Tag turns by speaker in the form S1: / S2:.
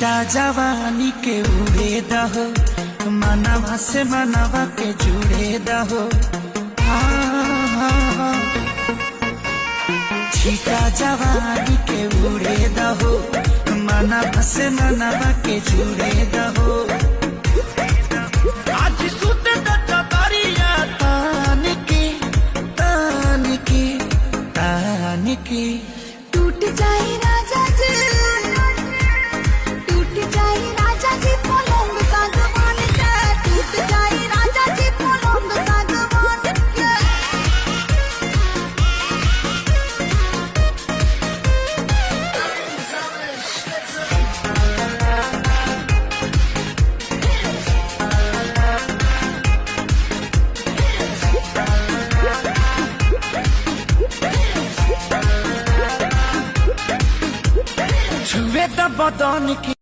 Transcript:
S1: छीटा जवानी के उड़े दहो, मनवा से मनवा के जुड़े दहो। छीटा जवानी के उड़े दहो, मनवा से मनवा के जुड़े दहो।
S2: टूट जाए राजा जी।
S1: छुए द बदन के